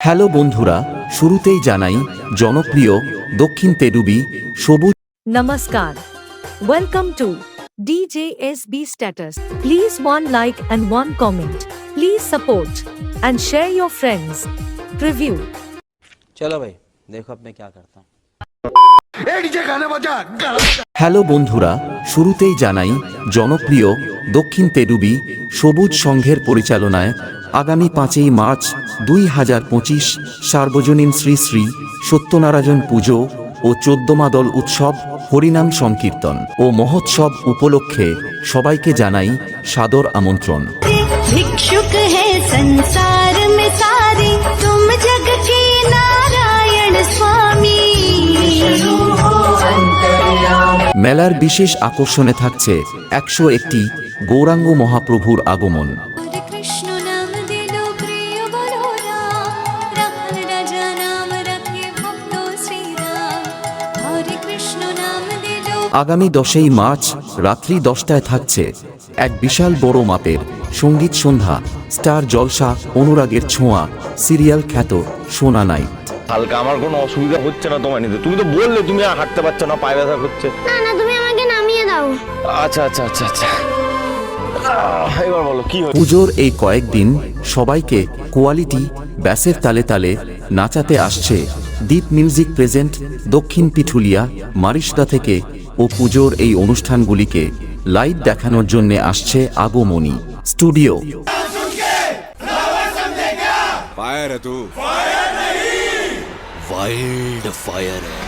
Hello বন্ধুরা শুরুতেই জানাই জনপ্রিয় দক্ষিণ তেডুবি সবুজ নমস্কার। Welcome to DJ S B status please one like and one comment please support and share your friends Preview. চলো ভাই দেখো আপনি কি করতাম হ্যালো বন্ধুরা শুরুতেই জানাই জনপ্রিয় দক্ষিণ তেডুবি সবুজ সংঘের পরিচালনায় আগামী পাঁচই মার্চ দুই হাজার পঁচিশ সার্বজনীন শ্রী শ্রী সত্যনারায়ণ পুজো ও চোদ্দমাদল উৎসব হরিনাম সংকীর্তন ও মহোৎসব উপলক্ষে সবাইকে জানাই সাদর আমন্ত্রণ भिक्षुक है संसार में सारे तुम जग के नारायण स्वामी মেলার বিশেষ আকর্ষণে থাকছে একশো একটি গৌরাঙ্গ মহাপ্রভুর আগমন हरे कृष्ण আগামী দশই মার্চ রাত্রি দশটায় থাকছে এক বিশাল বড় মাপের সংগীত সন্ধ্যা স্টার জলসা অনুরাগের ছোঁয়া সিরিয়াল খ্যাত সোনা নাই হালকা আমার কোনো অসুবিধা হচ্ছে না তোমার নিতে। তুমি তো বললে তুমি আর হাঁটতে পারছ না পায়ে ব্যথা করছে। না না তুমি আমাকে নামিয়ে দাও। আচ্ছা আচ্ছা আচ্ছা আচ্ছা। এবার বলো কি হচ্ছে? পুজোর এই কয়েকদিন সবাইকে কোয়ালিটি ব্যাসের তালে তালে নাচাতে আসছে দীপ মিউজিক প্রেজেন্ট দক্ষিণ পিঠুলিয়া মারিশদা থেকে ও পুজোর এই অনুষ্ঠানগুলিকে লাইভ দেখানোর জন্য আসছে আগমনী স্টুডিও फायर है तू फायर नहीं वाइल्ड फायर है